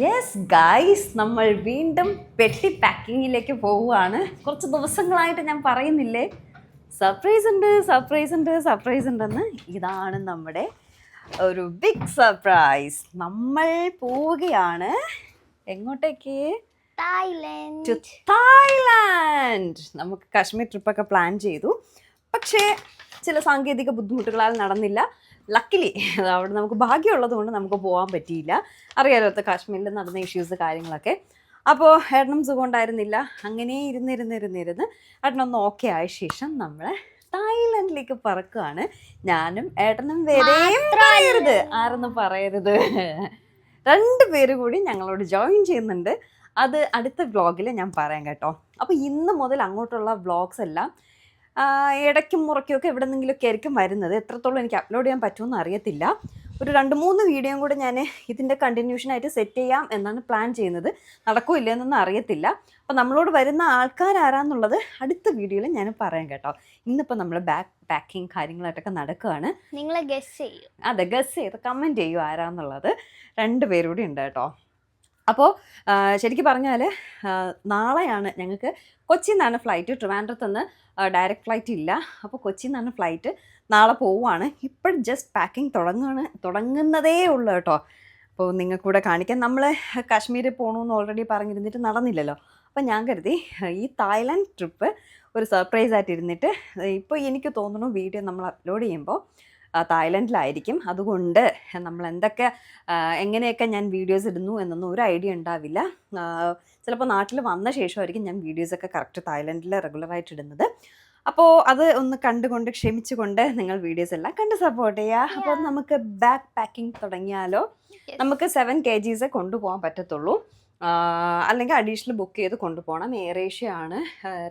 Yes guys നമ്മൾ വീണ്ടും പെട്ടി പാക്കിങ്ങിലേക്ക് പോവുകയാണ്. കുറച്ച് ദിവസങ്ങളായിട്ട് ഞാൻ പറയുന്നില്ലേ? സർപ്രൈസ് ഉണ്ട് സർപ്രൈസ് ഉണ്ട് സർപ്രൈസ് ഉണ്ടെന്ന് ഇതാണ് നമ്മുടെ ഒരു ബിഗ് സർപ്രൈസ് നമ്മൾ പോവുകയാണ് എങ്ങോട്ടേക്ക്? തായ്ലൻഡ് നമുക്ക് കാശ്മീർ ട്രിപ്പൊക്കെ പ്ലാൻ ചെയ്തു. പക്ഷേ ചില സാങ്കേതിക ബുദ്ധിമുട്ടുകളാൽ നടന്നില്ല. ലക്കിലി അവിടെ നമുക്ക് ഭാഗ്യമുള്ളത് കൊണ്ട് നമുക്ക് പോകാൻ പറ്റിയില്ല. അറിയാലോ കാശ്മീരിൽ നടന്ന ഇഷ്യൂസ് കാര്യങ്ങളൊക്കെ. അപ്പോൾ ഏട്ടനും സുഖം ഉണ്ടായിരുന്നില്ല അങ്ങനെ ഇരുന്നിരുന്നിരുന്നിരുന്ന് ഏട്ടനൊന്ന് ഓക്കെ ആയ ശേഷം നമ്മൾ തായ്ലൻഡിലേക്ക് പറക്കുകയാണ്. ഞാനും ഏട്ടനും വരെയും പറയരുത്. ആരെന്ന് പറയരുത്. രണ്ട് പേര് കൂടി ഞങ്ങളോട് ജോയിൻ ചെയ്യുന്നുണ്ട്. അത് അടുത്ത വ്ളോഗിൽ ഞാൻ പറയാം കേട്ടോ. അപ്പോൾ ഇന്ന് മുതൽ അങ്ങോട്ടുള്ള വ്ളോഗ്സ് എല്ലാം ഇടയ്ക്കും മുറയ്ക്കുമൊക്കെ എവിടെ നിന്നെങ്കിലുമൊക്കെ ആയിരിക്കും വരുന്നത്. എത്രത്തോളം എനിക്ക് അപ്ലോഡ് ചെയ്യാൻ പറ്റുമെന്ന് അറിയത്തില്ല. ഒരു രണ്ട് മൂന്ന് വീഡിയോയും കൂടെ ഞാൻ ഇതിന്റെ കണ്ടിന്യൂഷനായിട്ട് സെറ്റ് ചെയ്യാം എന്നാണ് പ്ലാൻ ചെയ്യുന്നത്. നടക്കുമോ ഇല്ലയെന്നൊന്നും അറിയത്തില്ല. അപ്പോൾ നമ്മളോട് വരുന്ന ആൾക്കാരാരാന്നുള്ളത് അടുത്ത വീഡിയോയിൽ ഞാൻ പറയാം കേട്ടോ. ഇന്നിപ്പോൾ നമ്മൾ ബാക്ക് പാക്കിങ് കാര്യങ്ങളായിട്ടൊക്കെ നടക്കുകയാണ്. നിങ്ങളെ ഗസ് ചെയ്യും. അതെ ഗസ് ചെയ്ത് കമന്റ് ചെയ്യും ആരാന്നുള്ളത്. രണ്ട് പേരൂടെ ഉണ്ട് കേട്ടോ. അപ്പോൾ ശരിക്കും പറഞ്ഞാൽ നാളെയാണ് ഞങ്ങൾക്ക് കൊച്ചിയിൽ നിന്നാണ് ഫ്ലൈറ്റ് ട്രിവാൻഡ്രത്ത് നിന്ന് ഡയറക്റ്റ് ഫ്ലൈറ്റ് ഇല്ല. അപ്പോൾ കൊച്ചിയിൽ നിന്നാണ് ഫ്ലൈറ്റ് നാളെ പോവുകയാണ് ഇപ്പോഴും ജസ്റ്റ് പാക്കിംഗ് തുടങ്ങുകയാണ് തുടങ്ങുന്നതേ ഉള്ളൂ കേട്ടോ. അപ്പോൾ നിങ്ങൾക്ക് കൂടെ കാണിക്കാൻ നമ്മൾ കാശ്മീരിൽ പോകണമെന്ന് ഓൾറെഡി പറഞ്ഞിരുന്നിട്ട് നടന്നില്ലല്ലോ. അപ്പോൾ ഞാൻ കരുതി ഈ തായ്ലാൻഡ് ട്രിപ്പ് ഒരു സർപ്രൈസ് ആയിട്ടിരുന്നിട്ട് ഇപ്പോൾ എനിക്ക് തോന്നുന്നു വീഡിയോ നമ്മൾ അപ്ലോഡ് ചെയ്യുമ്പോൾ തായ്ലൻഡിലായിരിക്കും. അതുകൊണ്ട് നമ്മൾ എന്തൊക്കെ എങ്ങനെയൊക്കെ ഞാൻ വീഡിയോസ് ഇടുന്നു എന്നൊന്നും ഒരു ഐഡിയ ഉണ്ടാവില്ല. ചിലപ്പോൾ നാട്ടിൽ വന്ന ശേഷമായിരിക്കും ഞാൻ വീഡിയോസൊക്കെ കറക്റ്റ് തായ്ലൻഡിൽ റെഗുലറായിട്ട് ഇടുന്നത്. അപ്പോൾ അത് ഒന്ന് കണ്ടുകൊണ്ട് ക്ഷമിച്ചുകൊണ്ട് നിങ്ങൾ വീഡിയോസ് എല്ലാം കണ്ട് സപ്പോർട്ട് ചെയ്യുക അപ്പോൾ നമുക്ക് ബാക്ക് പാക്കിംഗ് തുടങ്ങിയാലോ നമുക്ക് സെവൻ കെ ജീസേ കൊണ്ടുപോകാൻ പറ്റത്തുള്ളൂ. അല്ലെങ്കിൽ അഡീഷണൽ ബുക്ക് ചെയ്ത് കൊണ്ടുപോകണം. എയർ ഏഷ്യ ആണ്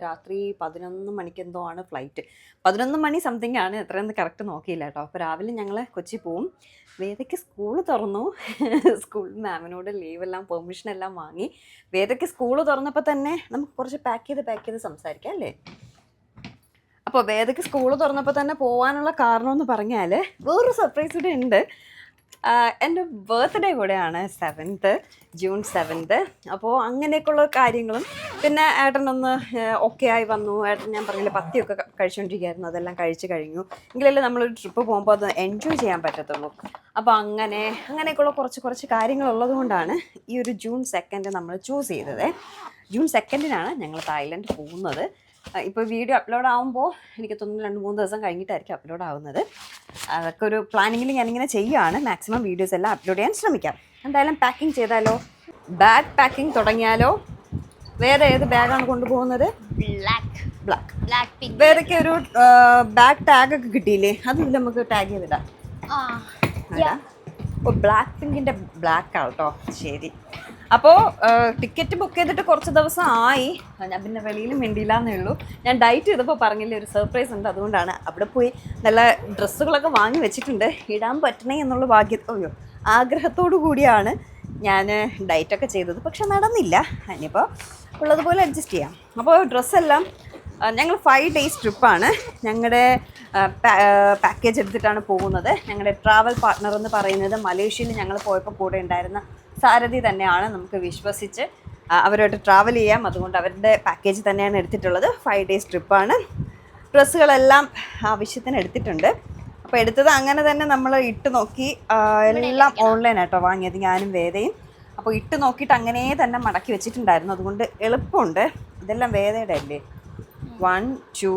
രാത്രി പതിനൊന്ന് മണിക്കെന്തോ ആണ് ഫ്ലൈറ്റ് പതിനൊന്ന് മണി സംതിങ് ആണ്. എത്രയെന്ന് കറക്റ്റ് നോക്കിയില്ല കേട്ടോ. അപ്പോൾ രാവിലെ ഞങ്ങൾ കൊച്ചി പോവും. വേദയ്ക്ക് സ്കൂൾ തുറന്നു. സ്കൂൾ മാമിനോട് ലീവെല്ലാം പെർമിഷൻ എല്ലാം വാങ്ങി. വേദയ്ക്ക് സ്കൂൾ തുറന്നപ്പോൾ തന്നെ നമുക്ക് കുറച്ച് പാക്ക് ചെയ്ത് പാക്ക് ചെയ്ത് സംസാരിക്കാം അല്ലേ? അപ്പോൾ വേദയ്ക്ക് സ്കൂൾ തുറന്നപ്പോൾ തന്നെ പോകാനുള്ള കാരണം എന്ന് പറഞ്ഞാൽ വേറൊരു സർപ്രൈസ് കൂടെ ഉണ്ട്. എന്റെ ബർത്ത്ഡേ കൂടെയാണ് സെവൻത്ത് ജൂൺ സെവൻത്ത് അപ്പോൾ അങ്ങനെയൊക്കെയുള്ള കാര്യങ്ങളും. പിന്നെ ഏട്ടനൊന്ന് ഓക്കെ ആയി വന്നു. ഏട്ടൻ ഞാൻ പറഞ്ഞില്ല പത്തിയൊക്കെ കഴിച്ചുകൊണ്ടിരിക്കുകയായിരുന്നു അതെല്ലാം കഴിച്ച് കഴിഞ്ഞു. എങ്കിലല്ലേ നമ്മളൊരു ട്രിപ്പ് പോകുമ്പോൾ അത് എൻജോയ് ചെയ്യാൻ പറ്റത്തുള്ളൂ. അപ്പോൾ അങ്ങനെ അങ്ങനെയൊക്കെയുള്ള കുറച്ച് കുറച്ച് കാര്യങ്ങളുള്ളത് കൊണ്ടാണ് ഈ ഒരു ജൂൺ സെക്കൻഡ് നമ്മൾ ചൂസ് ചെയ്തത്. ജൂൺ സെക്കൻഡിനാണ് ഞങ്ങൾ തായ്ലൻഡ് പോകുന്നത്. ഇപ്പോൾ വീഡിയോ അപ്ലോഡ് ആകുമ്പോൾ എനിക്ക് തോന്നുന്നു രണ്ട് മൂന്ന് ദിവസം കഴിഞ്ഞിട്ടായിരിക്കും അപ്ലോഡ് ആവുന്നത്. അതൊക്കെ ഒരു പ്ലാനിങ്ങിൽ ഞാനിങ്ങനെ ചെയ്യുകയാണ് മാക്സിമം വീഡിയോസ് എല്ലാം അപ്ലോഡ് ചെയ്യാൻ ശ്രമിക്കാം. എന്തായാലും പാക്കിംഗ് ചെയ്താലോ? ബാഗ് പാക്കിംഗ് തുടങ്ങിയാലോ? വേറെ ഏത് ബാഗാണ് കൊണ്ടുപോകുന്നത്? ബ്ലാക്ക് ബ്ലാക്ക് ബ്ലാക്ക് പിങ്ക് വേറൊക്കെ ഒരു ബാഗ് ടാഗ് ഒക്കെ കിട്ടിയില്ലേ? അത് നമുക്ക് ടാഗ് ചെയ്തിടാം. അപ്പോൾ ബ്ലാക്ക് പിങ്കിന്റെ ബ്ലാക്ക് ആണ് കേട്ടോ ശരി. അപ്പോൾ ടിക്കറ്റ് ബുക്ക് ചെയ്തിട്ട് കുറച്ച് ദിവസം ആയി. ഞാൻ പിന്നെ വെളിയിൽ മിണ്ടിയില്ലാന്നേ ഉള്ളൂ. ഞാൻ ഡയറ്റ് ചെയ്തപ്പോൾ പറഞ്ഞില്ല ഒരു സർപ്രൈസ് ഉണ്ട് അതുകൊണ്ടാണ്. അവിടെ പോയി നല്ല ഡ്രസ്സുകളൊക്കെ വാങ്ങി വെച്ചിട്ടുണ്ട്. ഇടാൻ പറ്റണേ എന്നുള്ള ഭാഗ്യ അയ്യോ ആഗ്രഹത്തോടു കൂടിയാണ് ഞാൻ ഡയറ്റൊക്കെ ചെയ്തത്. പക്ഷെ നടന്നില്ല. ഇനിയിപ്പോൾ ഉള്ളതുപോലെ അഡ്ജസ്റ്റ് ചെയ്യാം. അപ്പോൾ ഡ്രസ്സെല്ലാം ഞങ്ങൾ ഫൈവ് ഡേയ്സ് ട്രിപ്പാണ് ഞങ്ങളുടെ പാക്കേജ് എടുത്തിട്ടാണ് പോകുന്നത്. ഞങ്ങളുടെ ട്രാവൽ പാർട്ട്ണർ എന്ന് പറയുന്നത് മലേഷ്യയിൽ ഞങ്ങൾ പോയപ്പോൾ കൂടെ ഉണ്ടായിരുന്ന സാരഥി തന്നെയാണ് നമുക്ക് വിശ്വസിച്ച് അവരോട്ട് അവരുമായിട്ട് ട്രാവൽ ചെയ്യാം. അതുകൊണ്ട് അവരുടെ പാക്കേജ് തന്നെയാണ് എടുത്തിട്ടുള്ളത്. ഫൈവ് ഡേയ്സ് ട്രിപ്പാണ് ഡ്രസ്സുകളെല്ലാം ആവശ്യത്തിന് എടുത്തിട്ടുണ്ട്. അപ്പോൾ എടുത്തത് അങ്ങനെ തന്നെ നമ്മൾ ഇട്ട് നോക്കി എല്ലാം ഓൺലൈൻ ആട്ടോ വാങ്ങിയത് ഞാനും വേദയും. അപ്പോൾ ഇട്ട് നോക്കിയിട്ട് അങ്ങനെ തന്നെ മടക്കി വെച്ചിട്ടുണ്ടായിരുന്നു. അതുകൊണ്ട് എളുപ്പമുണ്ട്. ഇതെല്ലാം വേദയുടെ അല്ലേ? വൺ ടു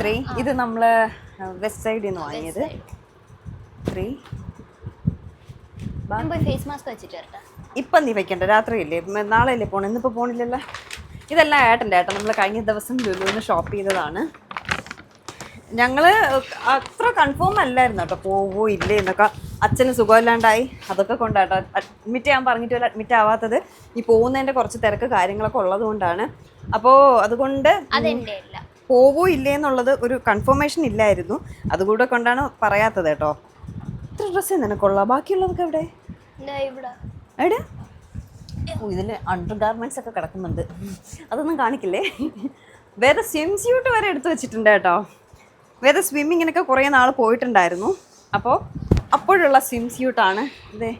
ത്രീ ഇത് നമ്മൾ വെസ്റ്റ് സൈഡിൽ നിന്ന് വാങ്ങിയത്. ത്രീ ഞാൻ പോയി ഫേസ് മാസ്ക് വെച്ചിട്ട് വരട്ടെ. ഇപ്പം നീ വെക്കണ്ട രാത്രിയില്ലേ? നാളെ നാളെയല്ലേ പോണം? ഇന്നിപ്പോ പോണില്ലല്ലോ. ഇതെല്ലാം ഏട്ടന്റെ ഏട്ടൻ നമ്മൾ കഴിഞ്ഞ ദിവസം ലുലുവിന് ഷോപ്പ് ചെയ്തതാണ്. ഞങ്ങൾ അത്ര കൺഫേം അല്ലായിരുന്നു കേട്ടോ. പോവോ ഇല്ലേ എന്നൊക്കെ. അച്ഛന് സുഖമില്ലാണ്ടായി. അതൊക്കെ കൊണ്ടാട്ടോ അഡ്മിറ്റ് ചെയ്യാൻ പറഞ്ഞിട്ട് അഡ്മിറ്റ് ആവാത്തത്. ഈ പോകുന്നതിന്റെ കുറച്ച് തിരക്ക് കാര്യങ്ങളൊക്കെ ഉള്ളത് കൊണ്ടാണ്. അപ്പോൾ അതുകൊണ്ട് അല്ല പോവോ ഇല്ലേ എന്നുള്ളത് ഒരു കൺഫർമേഷൻ ഇല്ലായിരുന്നു. അതുകൂടെ കൊണ്ടാണ് പറയാത്തത് കേട്ടോ. ഇത്ര ഡ്രസ്സേ നിനക്കുള്ള ബാക്കിയുള്ളതൊക്കെ എവിടെ? ഇതാ ഇവിടെ. എവിടെ? ഓ ഇതിൽ അണ്ടർ ഗാർമെന്റ്സ് ഒക്കെ കിടക്കുന്നുണ്ട്. അതൊന്നും കാണിക്കില്ലേ? വേറെ സ്വിം സ്യൂട്ട് വരെ എടുത്തു വെച്ചിട്ടുണ്ട് കേട്ടോ. വേറെ സ്വിമ്മിങ്ങിനൊക്കെ കുറേ നാൾ പോയിട്ടുണ്ടായിരുന്നു. അപ്പോൾ അപ്പോഴുള്ള സ്വിം സ്യൂട്ടാണ് ഇതേ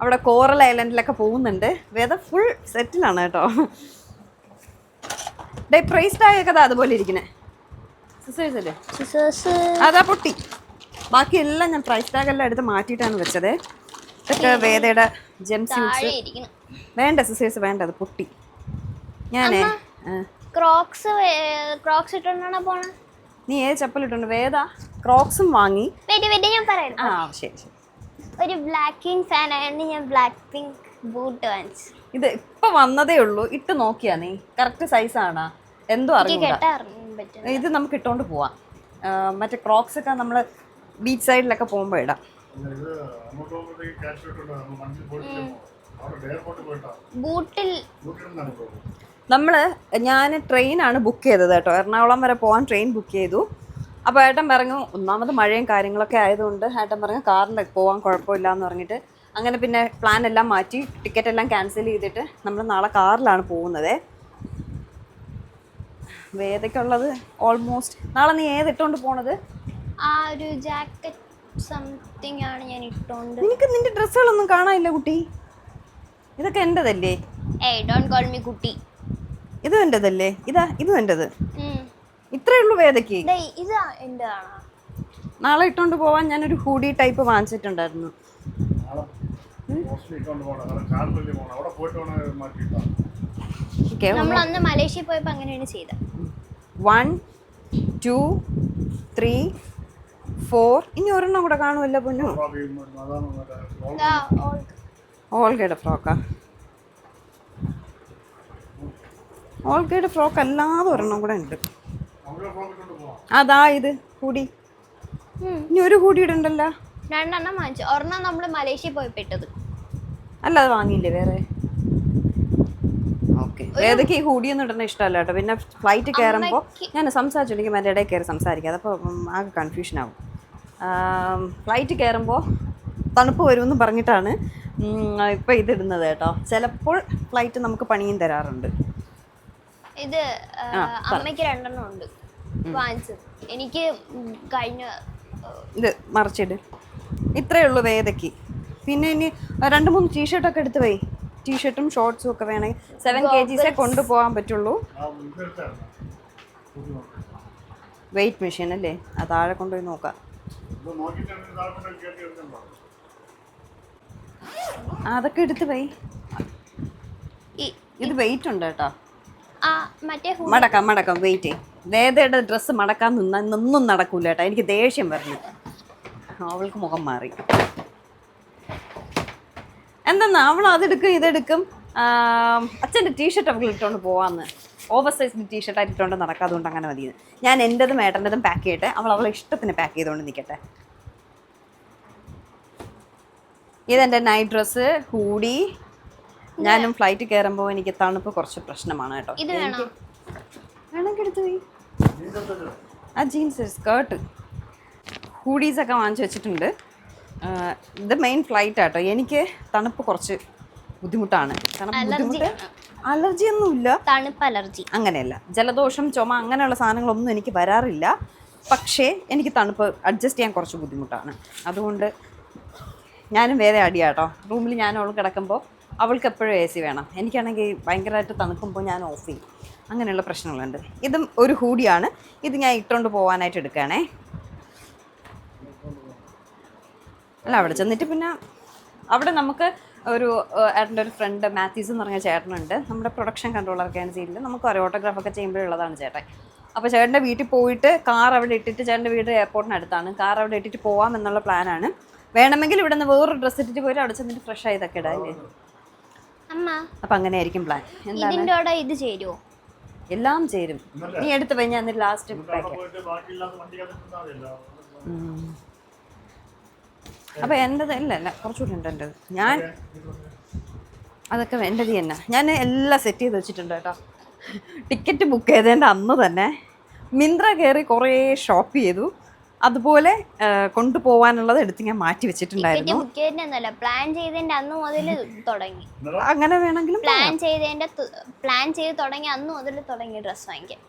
അവിടെ കോറൽ ഐലൻഡിലൊക്കെ പോകുന്നുണ്ട്. വേദ ഫുൾ സെറ്റിലാണ് കേട്ടോ. ഡേ പ്രൈസ് ടാഗൊക്കെ ദാ അതുപോലെ ഇരിക്കുന്നേ. സിസ്റ്റേഴ്സ് അല്ലേ? സിസേഴ്സ് അതാ പൊട്ടി. ബാക്കി എല്ലാം ഞാൻ പ്രൈസ് ടാഗ് എല്ലാം എടുത്ത് മാറ്റിയിട്ടാണ് വെച്ചത്. ഇതൊക്കെ വേദയുടെ ജെംസ് വേണ്ട സിസേഴ്സ് വേണ്ട അത് പൊട്ടി. ഞാനേ ക്രോക്സ് ക്രോക്സ് ഇട്ടോണ്ടാണ് പോണ? നീ ഏത് ചപ്പലിട്ടുണ്ട് വേദ? ക്രോക്സും വാങ്ങി. ഞാൻ പറയാം ആ ശരി ശരി. ഒരു ബ്ലാക്ക് പിങ്ക് ഫാൻ ആയതുകൊണ്ട് ഞാൻ ബ്ലാക്ക് പിങ്ക് ബൂട്ട് വാങ്ങിച്ചു. ഇത് ഇപ്പൊ വന്നതേ ഉള്ളൂ. ഇട്ട് നോക്കിയാ നീ. കറക്റ്റ് സൈസ് ആണാ. എന്തോ പറ്റും ഇത് നമുക്ക് ഇട്ടോണ്ട് പോവാം. മറ്റേ ക്രോക്സ് ഒക്കെ നമ്മൾ ബീച്ച് സൈഡിലൊക്കെ പോകുമ്പോൾ ഇടാം. ബൂട്ടിൽ നമ്മൾ ഞാൻ ട്രെയിനാണ് ബുക്ക് ചെയ്തത് കേട്ടോ. എറണാകുളം വരെ പോകാൻ ട്രെയിൻ ബുക്ക് ചെയ്തു. അപ്പോൾ ഏട്ടൻ പറഞ്ഞു ഒന്നാമത് മഴയും കാര്യങ്ങളൊക്കെ ആയതുകൊണ്ട് ഏട്ടൻ പറഞ്ഞു കാറിൽ പോകാൻ കുഴപ്പമില്ല എന്ന് പറഞ്ഞിട്ട് അങ്ങനെ പിന്നെ പ്ലാൻ എല്ലാം മാറ്റി ടിക്കറ്റ് എല്ലാം ക്യാൻസൽ ചെയ്തിട്ട് നമ്മൾ നാളെ കാറിലാണ് പോകുന്നത്. വേദയ്ക്കുള്ളത് ഓൾമോസ്റ്റ് നാളെ നീ ഏതിട്ടുകൊണ്ട് പോണത്? ആ ഒരു ജാക്കറ്റ് സംതിങ് ആണ് ഞാൻ ഇട്ടോണ്ട്. നിനക്ക് നിന്റെ ഡ്രസ്സുകളൊന്നും കാണാനില്ല കുട്ടി? ഇതൊക്കെ എന്റെതല്ലേ ഏയ് ഡോണ്ട് കോൾ മീ കുട്ടി. ഇതും എന്റെതല്ലേ ഇതാ ഇതും എന്റെത് ഉം. ഇത്രേ ഉള്ളൂ വേദയ്ക്ക്. ദേ, ഇതാ എന്താണ് നാളെ ഇട്ടോണ്ട് പോവാൻ ഞാനൊരു ഹൂഡി ടൈപ്പ് വാങ്ങിച്ചിട്ടുണ്ടായിരുന്നു. നമ്മൾ അന്ന് മലേഷ്യ പോയപ്പോൾ അങ്ങനെയാണ് ചെയ്തത്. വൺ ടു ത്രീ ഫോർ ഇനി ഒരെണ്ണം കൂടെ കാണുമല്ലോ പൊന്നു. ഓൾഗയുടെ ഫ്രോക്കാ. ഓൾഗയുടെ ഫ്രോക്ക് അല്ലാതെ ഒരെണ്ണം കൂടെ ഉണ്ട്. അതാ ഇത് കൂടി. ഇനി ഒരു കൂടി ഇടണ്ടല്ലോ രണ്ടെണ്ണം വാങ്ങിച്ചു. ഒരെണ്ണം നമ്മൾ മലേഷ്യ പോയി ഇട്ടത് അല്ല അത് വാങ്ങിയില്ലേ വേറെ? ഓക്കെ. ഏതൊക്കെ ഈ ഹൂഡി ഒന്നും ഇടുന്ന ഇഷ്ടമല്ല കേട്ടോ. പിന്നെ ഫ്ലൈറ്റ് കയറുമ്പോൾ ഞാൻ സംസാരിച്ചിട്ടുണ്ടെങ്കിൽ മറ്റേ ഇടയിൽ കയറി സംസാരിക്കാം. അതപ്പോൾ ആകെ കൺഫ്യൂഷൻ ആവും. ഫ്ലൈറ്റ് കയറുമ്പോൾ തണുപ്പ് വരുമെന്ന് പറഞ്ഞിട്ടാണ് ഇപ്പോൾ ഇതിടുന്നത് കേട്ടോ. ചിലപ്പോൾ ഫ്ലൈറ്റ് നമുക്ക് പണിയും തരാറുണ്ട്. ഇത് അമ്മയ്ക്ക് രണ്ടെണ്ണം ഉണ്ട്. വാങ്ങിച്ചത് എനിക്ക് കഴിഞ്ഞ ഇത് മറിച്ചിട്. ഇത്രയേ ഉള്ളൂ വേദയ്ക്ക്. പിന്നെ ഇനി രണ്ട് മൂന്ന് ടീഷർട്ടൊക്കെ എടുത്ത് പോയി ടീഷർട്ടും ഷോർട്സും ഒക്കെ വേണമെങ്കിൽ സെവൻ കെ ജീസേ കൊണ്ടുപോകാൻ പറ്റുള്ളൂ. വെയിറ്റ് മെഷീൻ അല്ലേ? അത് താഴെ കൊണ്ടുപോയി നോക്കാം. അതൊക്കെ എടുത്ത് ഇത് വെയിറ്റ് ഉണ്ട് കേട്ടോ. മടക്കാം മടക്കാം വെയിറ്റ് വേദയുടെ ഡ്രസ്സ് മടക്കാൻ നിന്ന നിന്നും നടക്കൂല കേട്ടോ. എനിക്ക് ദേഷ്യം വരുന്നു അവൾക്ക് മുഖം മാറി. എന്തെന്നാ? അവൾ അതെടുക്കും ഇതെടുക്കും. അച്ഛന്റെ ടീഷർട്ട് അവൾക്ക് ഇട്ടുകൊണ്ട് പോവാന്ന്. ഓവർ സൈസ് ടീഷർട്ട് ആയിട്ട് ഇട്ടുകൊണ്ട് നടക്കാതുകൊണ്ട് അങ്ങനെ മതി. ഞാൻ എന്റെതും ഏട്ടന്റെതും പാക്ക് ചെയ്യട്ടെ. അവൾ അവളെ ഇഷ്ടത്തിന് പാക്ക് ചെയ്തുകൊണ്ട് നിൽക്കട്ടെ ഇതെന്റെ നൈറ്റ് ഡ്രസ്സ് ഹൂഡി. ഞാനും ഫ്ലൈറ്റ് കയറുമ്പോൾ എനിക്ക് തണുപ്പ് കുറച്ച് പ്രശ്നമാണ് കേട്ടോ. ഇത് വേണോ? വേണമെങ്കിൽ എടുത്ത് പോയി. ആ ജീൻസ് സ്കേർട്ട് ഹൂഡീസൊക്കെ വാങ്ങിച്ചു വെച്ചിട്ടുണ്ട്. ഇത് മെയിൻ ഫ്ലൈറ്റ് ആട്ടോ. എനിക്ക് തണുപ്പ് കുറച്ച് ബുദ്ധിമുട്ടാണ്. കാരണം ബുദ്ധിമുട്ട് അലർജി ഒന്നുമില്ല തണുപ്പ് അലർജി. അങ്ങനെയല്ല. ജലദോഷം ചുമ അങ്ങനെയുള്ള സാധനങ്ങളൊന്നും എനിക്ക് വരാറില്ല. പക്ഷേ എനിക്ക് തണുപ്പ് അഡ്ജസ്റ്റ് ചെയ്യാൻ കുറച്ച് ബുദ്ധിമുട്ടാണ്. അതുകൊണ്ട് ഞാനും വേറെ അടിയാട്ടോ റൂമിൽ ഞാൻ അവൾ കിടക്കുമ്പോൾ അവൾക്ക് എപ്പോഴും എ സി വേണം. എനിക്കാണെങ്കിൽ ഭയങ്കരമായിട്ട് തണുക്കുമ്പോൾ ഞാൻ ഓഫ് ചെയ്യും. അങ്ങനെയുള്ള പ്രശ്നങ്ങളുണ്ട്. ഇതും ഒരു ഹൂഡിയാണ്. ഇത് ഞാൻ ഇട്ടുകൊണ്ട് പോകാനായിട്ട് എടുക്കുകയാണേ. അല്ല അവിടെ ചെന്നിട്ട് പിന്നെ അവിടെ നമുക്ക് ഒരു ഏട്ടന്റെ ഒരു ഫ്രണ്ട് മാത്യൂസ് എന്ന് പറഞ്ഞ ചേട്ടനുണ്ട്. നമ്മുടെ പ്രൊഡക്ഷൻ കൺട്രോളർ സീനിൽ നമുക്ക് ഒരു ഓട്ടോഗ്രാഫൊക്കെ ചെയ്യുമ്പോഴുള്ളതാണ് ചേട്ടൻ. അപ്പോൾ ചേട്ടന്റെ വീട്ടിൽ പോയിട്ട് കാർ അവിടെ ഇട്ടിട്ട് ചേട്ടന്റെ വീട് എയർപോർട്ടിനടുത്താണ് കാർ അവിടെ ഇട്ടിട്ട് പോവാം എന്നുള്ള പ്ലാനാണ് വേണമെങ്കിൽ ഇവിടെ നിന്ന് വേറൊരു ഡ്രസ്സ് ഇട്ടിട്ട് പോയി അവിടെ ചെന്നിട്ട് ഫ്രഷ് ആയതൊക്കെ ഇടാല്ലേ അല്ലേ? അമ്മ. അപ്പം അങ്ങനെ ആയിരിക്കും പ്ലാൻ എന്താണ് ഇത് ചേരുവോ? എല്ലാം ചേരും. നീ എടുത്ത് പോയി ഞാൻ ലാസ്റ്റ് അവിടെ പോയിട്ട് ബാക്കിയില്ലാത്ത വണ്ടിക്കകത്ത് നിന്നാൽ മതിയല്ലോ അപ്പോൾ എന്റെത് ഇല്ല അല്ല കുറച്ചുകൂടി ഉണ്ട് എന്റെത് ഞാൻ അതൊക്കെ എന്റെത് തന്നെ. ഞാൻ എല്ലാം സെറ്റ് ചെയ്ത് വെച്ചിട്ടുണ്ട് കേട്ടോ. ടിക്കറ്റ് ബുക്ക് ചെയ്തതിന്റെ അന്ന് തന്നെ മിന്ത്ര കയറി കുറേ ഷോപ്പ് ചെയ്തു. അതുപോലെ കൊണ്ടുപോവാനുള്ളത് എടുത്ത് ഞാൻ മാറ്റി വെച്ചിട്ടുണ്ടായിരുന്നു. പ്ലാൻ ചെയ്തതിന്റെ അന്ന് മുതൽ തുടങ്ങി. അങ്ങനെ വേണമെങ്കിലും പ്ലാൻ ചെയ്തതിന്റെ പ്ലാൻ ചെയ്ത് തുടങ്ങി അന്ന് മുതൽ തുടങ്ങി ഡ്രസ് വാങ്ങിക്കാൻ.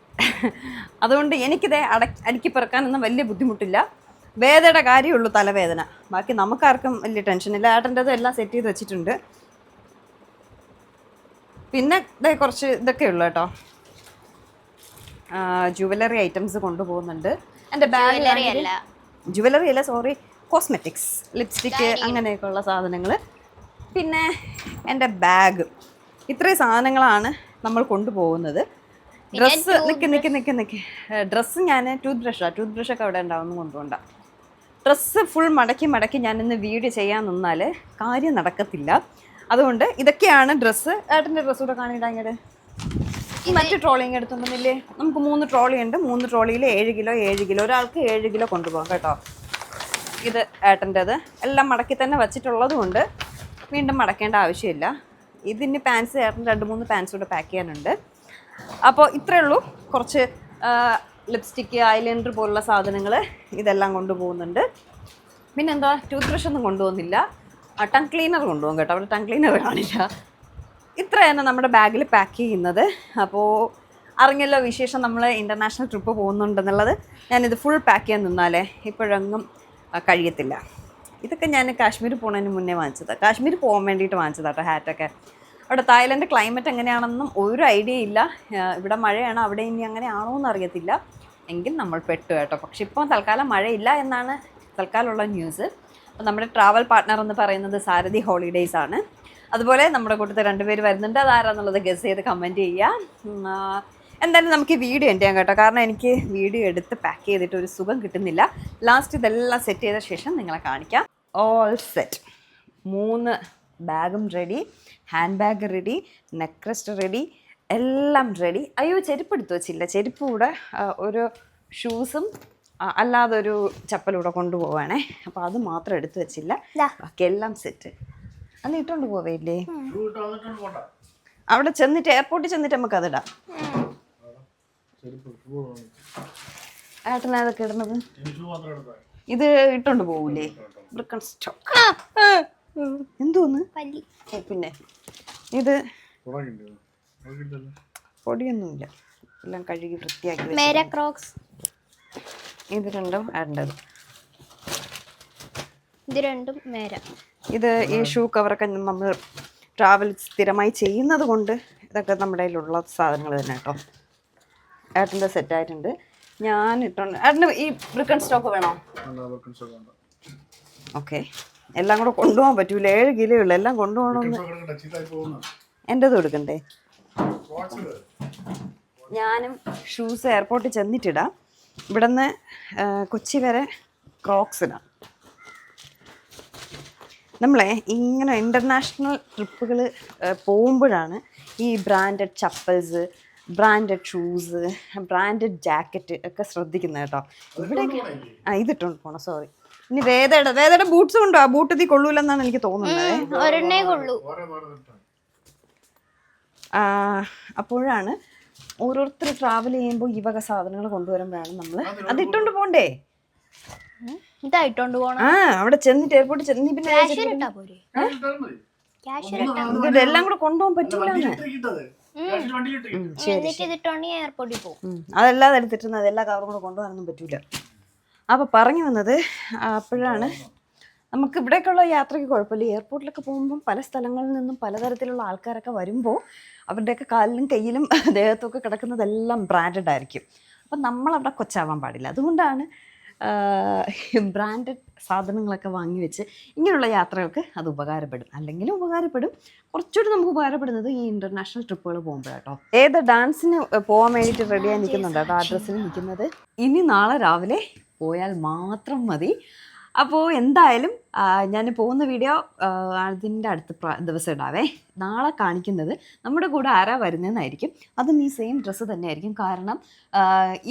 അതുകൊണ്ട് എനിക്കിത് അടക്കി അടുക്കി പെറുക്കാനൊന്നും വലിയ ബുദ്ധിമുട്ടില്ല. വേദയുടെ കാര്യമുള്ളൂ തലവേദന. ബാക്കി നമുക്കാർക്കും വലിയ ടെൻഷനില്ല ഇല്ല. ഏട്ടന്റെത് എല്ലാം സെറ്റ് ചെയ്ത് വെച്ചിട്ടുണ്ട്. പിന്നെ ഇതേ കുറച്ച് ഇതൊക്കെ ഉള്ളു കേട്ടോ. ജുവലറി ഐറ്റംസ് കൊണ്ടുപോകുന്നുണ്ട്. എന്റെ Jewellery ബാഗ് അല്ല. ജുവലറി അല്ല സോറി കോസ്മെറ്റിക്സ് ലിപ്സ്റ്റിക്ക് അങ്ങനെയൊക്കെയുള്ള സാധനങ്ങൾ പിന്നെ എന്റെ ബാഗ് ഇത്രയും സാധനങ്ങളാണ് നമ്മൾ കൊണ്ടുപോകുന്നത്. ഡ്രസ്സ് നിൽക്ക് നിൽക്ക് നിൽക്ക് നിൽക്ക് ഡ്രസ്സ് ഞാൻ ടൂത്ത് ബ്രഷാണ് ടൂത്ത് ബ്രഷൊക്കെ അവിടെ ഉണ്ടാവുമെന്ന് കൊണ്ടുപോകണ്ട. ഡ്രസ്സ് ഫുൾ മടക്കി മടക്കി ഞാൻ ഇന്ന് വീഡിയോ ചെയ്യാൻ നിന്നാൽ കാര്യം നടക്കത്തില്ല. അതുകൊണ്ട് ഇതൊക്കെയാണ് ഡ്രസ്സ്. ഏട്ടന്റെ ഡ്രസ്സ് കൂടെ ഇങ്ങോട്ട് ഈ മറ്റു ട്രോളിങ് എടുത്തുണ്ടെന്നില്ലേ നമുക്ക് മൂന്ന് ട്രോളി ഉണ്ട്. മൂന്ന് ട്രോളിയിൽ ഏഴ് കിലോ ഏഴ് കിലോ. ഒരാൾക്ക് ഏഴ് കിലോ കൊണ്ടുപോകാം കേട്ടോ. ഇത് ഏട്ടന്റെത്. എല്ലാം മടക്കി തന്നെ വച്ചിട്ടുള്ളത് കൊണ്ട് വീണ്ടും മടക്കേണ്ട ആവശ്യമില്ല. ഇതിന് പാൻസ് ഏട്ടൻ രണ്ട് മൂന്ന് പാൻസ് കൂടെ പാക്ക് ചെയ്യാനുണ്ട്. അപ്പോൾ ഇത്രയേ ഉള്ളൂ. കുറച്ച് ലിപ്സ്റ്റിക്ക് ഐലൈനർ പോലുള്ള സാധനങ്ങൾ ഇതെല്ലാം കൊണ്ടുപോകുന്നുണ്ട്. പിന്നെന്താ ടൂത്ത് ബ്രഷ് ഒന്നും കൊണ്ടുപോകുന്നില്ല. ടങ് ക്ലീനർ കൊണ്ടുപോകും കേട്ടോ. അവിടെ ടങ് ക്ലീനർ കാണില്ല. ഇത്രയാണ് നമ്മുടെ ബാഗിൽ പാക്ക് ചെയ്യുന്നത്. അപ്പോൾ അറിഞ്ഞല്ലോ വിശേഷം നമ്മൾ ഇന്റർനാഷണൽ ട്രിപ്പ് പോകുന്നുണ്ടെന്നുള്ളത്. ഞാനിത് ഫുൾ പാക്ക് ചെയ്യാൻ നിന്നാലേ ഇപ്പോഴൊന്നും ആ, കഴിയത്തില്ല. ഇതൊക്കെ ഞാൻ കാശ്മീർ പോകുന്നതിന് മുന്നേ വാങ്ങിച്ചത്. കാശ്മീർ പോകാൻ വേണ്ടിയിട്ട് വാങ്ങിച്ചതാണ് കേട്ടോ ഹാറ്റൊക്കെ അവിടെ തായ്ലൻഡ് ക്ലൈമറ്റ് എങ്ങനെയാണെന്നും ഒരു ഐഡിയ ഇല്ല. ഇവിടെ മഴയാണ് അവിടെ ഇനി അങ്ങനെയാണോ എന്ന് അറിയത്തില്ല. എങ്കിൽ നമ്മൾ പെട്ടു കേട്ടോ. പക്ഷെ ഇപ്പോൾ തൽക്കാലം മഴയില്ല എന്നാണ് തൽക്കാലമുള്ള ന്യൂസ്. അപ്പോൾ നമ്മുടെ ട്രാവൽ പാർട്ട്ണർ എന്ന് പറയുന്നത് സാരഥി ഹോളിഡേയ്സ് ആണ്. അതുപോലെ നമ്മുടെ കൂട്ടത്തിൽ രണ്ടുപേര് വരുന്നുണ്ട്. അതാരാന്നുള്ളത് ഗസ് ചെയ്ത് കമന്റ് ചെയ്യുക. എന്തായാലും നമുക്ക് വീഡിയോ എന്റെ കേട്ടോ. കാരണം എനിക്ക് വീഡിയോ എടുത്ത് പാക്ക് ചെയ്തിട്ട് ഒരു സുഖം കിട്ടുന്നില്ല. ലാസ്റ്റ് ഇതെല്ലാം സെറ്റ് ചെയ്ത ശേഷം നിങ്ങളെ കാണിക്കാം. ഓൾ സെറ്റ് മൂന്ന് ബാഗും ready hand bag ready neckrest ready എല്ലാം റെഡി അയ്യോ ചെരുപ്പ് എടുത്തു വെച്ചില്ല. ചെരുപ്പ് കൂടെ ഒരു ഷൂസും അല്ലാതെ ഒരു ചപ്പലൂടെ കൊണ്ടുപോവാണേ. അപ്പോൾ അത് മാത്രം എടുത്തു വെച്ചില്ല. ബാക്കി എല്ലാം സെറ്റ് അന്ന് ഇട്ടുകൊണ്ട് പോവേയില്ലേ? പോണ്ട അവിടെ ചെന്നിട്ട് എയർപോർട്ടിൽ ചെന്നിട്ട് നമുക്ക് അതിടാം ഏട്ടനാ അതൊക്കെ ഇടുന്നത് ഷൂ മാത്രം എടുത്താൽ ഇത് ഇട്ടോണ്ട് പോകൂലേ ബ്രിക്കൺ സ്റ്റോക്ക് എന്തോന്ന് പല്ലി. പിന്നെ. ഇത് പൊടിയൊന്നുമില്ല. എല്ലാം കഴുകി വൃത്തിയാക്കി. മേര ക്രോക്സ്. ഇത് രണ്ടും ഏട്ടന്റെത് ഇത് രണ്ടും മേര. ഇത് ഈ ഷൂ കവറൊക്കെ നമ്മൾ ട്രാവൽ സ്ഥിരമായി ചെയ്യുന്നത് കൊണ്ട് ഇതൊക്കെ നമ്മുടെ കയ്യിലുള്ള സാധനങ്ങൾ തന്നെ കേട്ടോ. ഏട്ടന്റെ സെറ്റായിട്ടുണ്ട് ഞാൻ ഇട്ടുണ്ട് ഏട്ടന് ഈ ബ്രിക്കൺ സ്റ്റോക്ക് വേണോ? ഓക്കെ എല്ലാം കൂടെ കൊണ്ടുപോകാൻ പറ്റൂല. ഏഴ് കിലോ ഉള്ളു. എല്ലാം കൊണ്ടുപോകണമെന്ന്. എന്റെത് കൊടുക്കണ്ടേ ഞാനും ഷൂസ് എയർപോർട്ടിൽ ചെന്നിട്ടിടാം. ഇവിടുന്ന് കൊച്ചി വരെ ക്രോക്സ് ഇടാം. നമ്മളെ ഇങ്ങനെ ഇന്റർനാഷണൽ ട്രിപ്പുകൾ പോകുമ്പോഴാണ് ഈ branded chappals branded shoes branded jacket ഒക്കെ ശ്രദ്ധിക്കുന്നത് കേട്ടോ. ഇവിടെയൊക്കെ ആ ഇതിട്ടുണ്ട് പോണം സോറി ഇനി വേദയുടെ വേദയുടെ ബൂട്ട്സ് ഉണ്ടോ? ആ ബൂട്ട് ഇതിൽ കൊള്ളൂലെന്നാണ് എനിക്ക് തോന്നുന്നത്. അപ്പോഴാണ് ഓരോരുത്തർ ട്രാവൽ ചെയ്യുമ്പോൾ ഈ വക സാധനങ്ങൾ കൊണ്ടുവരുമ്പോഴാണ് നമ്മൾ അത് ഇട്ടുകൊണ്ട് പോണ്ടേ? ഇതായിട്ടോണ്ട് പോണം. ആ അവിടെ ചെന്നിട്ട് എയർപോർട്ടിൽ ചെന്നി പിന്നെ ഇതെല്ലാം കൂടെ കൊണ്ടുപോകാൻ പറ്റൂല വണ്ടിയിലിട്ട് ഇട്ടത്. ക്യാഷ് വണ്ടിയിലിട്ട് ഇട്ടത്. എന്നിട്ട് ഇതിട്ടോണ്ട് എയർപോർട്ടിൽ പോകും. ഉം. എടുത്തിട്ടുണ്ട് എല്ലാ കവറും കൂടെ കൊണ്ടുപോകാനൊന്നും പറ്റൂല. അപ്പൊ പറഞ്ഞു വന്നത് അപ്പോഴാണ് നമുക്ക് ഇവിടേക്കുള്ള യാത്രയ്ക്ക് കുഴപ്പമില്ല. എയർപോർട്ടിലൊക്കെ പോകുമ്പം പല സ്ഥലങ്ങളിൽ നിന്നും പലതരത്തിലുള്ള ആൾക്കാരൊക്കെ വരുമ്പോൾ അവരുടെയൊക്കെ കാലിലും കയ്യിലും ദേഹത്തൊക്കെ കിടക്കുന്നതെല്ലാം ബ്രാൻഡഡ് ആയിരിക്കും. അപ്പം നമ്മളവിടെ കൊച്ചാവാൻ പാടില്ല. അതുകൊണ്ടാണ് ബ്രാൻഡഡ് സാധനങ്ങളൊക്കെ വാങ്ങി വെച്ച് ഇങ്ങനെയുള്ള യാത്രകൾക്ക് അത് ഉപകാരപ്പെടും. അല്ലെങ്കിൽ ഉപകാരപ്പെടും. കുറച്ചുകൂടി നമുക്ക് ഉപകാരപ്പെടുന്നത് ഈ ഇന്റർനാഷണൽ ട്രിപ്പുകൾ പോകുമ്പോഴാട്ടോ. ഏത് ഡാൻസിന് പോകാൻ വേണ്ടിയിട്ട് റെഡിയായി നിൽക്കുന്നുണ്ട്? കേട്ടോ ആ ഡ്രസ്സിൽ നിൽക്കുന്നത്? ഇനി നാളെ രാവിലെ പോയാൽ മാത്രം മതി. അപ്പോൾ എന്തായാലും ഞാൻ പോകുന്ന വീഡിയോ അതിന്റെ അടുത്ത ദിവസം ഇടാവേ. നാളെ കാണിക്കുന്നത് നമ്മുടെ കൂടെ ആരാ വരുന്നതെന്നായിരിക്കും അതും ഈ സെയിം ഡ്രസ്സ് തന്നെയായിരിക്കും. കാരണം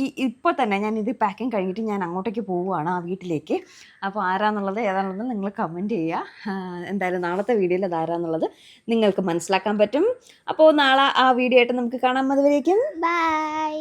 ഈ ഇപ്പോൾ തന്നെ ഞാൻ ഇത് പാക്കിങ് കഴിഞ്ഞിട്ട് ഞാൻ അങ്ങോട്ടേക്ക് പോവുകയാണ് ആ വീട്ടിലേക്ക്. അപ്പോൾ ആരാന്നുള്ളത് ഏതാണെന്നുള്ളത് നിങ്ങൾ കമന്റ് ചെയ്യുക. എന്തായാലും നാളത്തെ വീഡിയോയിൽ അത് ആരാന്നുള്ളത് നിങ്ങൾക്ക് മനസ്സിലാക്കാൻ പറ്റും. അപ്പോൾ നാളെ ആ വീഡിയോ ആയിട്ട് നമുക്ക് കാണാൻ അതുവരേക്കും ബൈ